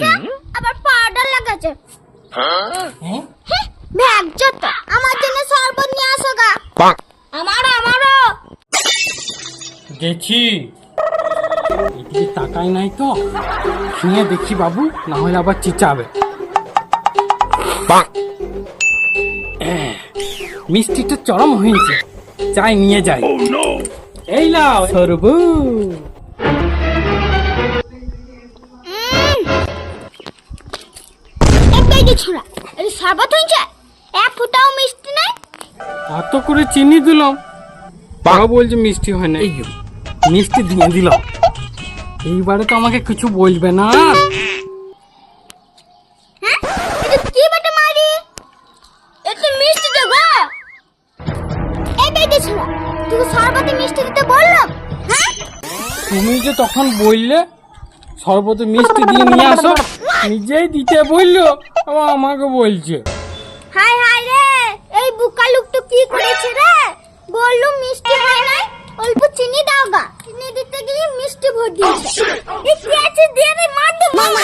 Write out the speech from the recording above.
লাগাইছে আবার পাউডার লাগাইছে হ্যাঁ? ভ্যাগ যত আমার জন্য শরবত নিয়ে আসো গা। আমার আমারও দেখি। এদিকে তাকাই নাই তো। শুনে দেখি বাবু না হলে আবার চিচাবে। মিষ্টিটা চরম হয়েছে। চাই নিয়ে যাই। এই লাও সরবু যে ছোড়া এই শরবত হয়েছে এক ফুটাও মিষ্টি নাই। এত করে চিনি দিলাম। তাও বলছে মিষ্টি হয় না এই মিষ্টি দিয়ে দিলাম। এইবারে তো আমাকে কিছু বলবে না। হ্যাঁ? এটা হ্যাঁ? তুমি যে তখন বললে শরবতে মিষ্টি দিয়ে নিয়ে আসো। নিজেই দিতে বলল আমার আমাকে বলছে। হাই হাই রে এই বুকা লোক তো কি করেছে রে? বলল মিষ্টি হয় না অল্প চিনি দাও গা। চিনি দিতে গিয়ে মিষ্টি ভর দিয়েছে। এই কি আছে দিয়ে রে মার মা মা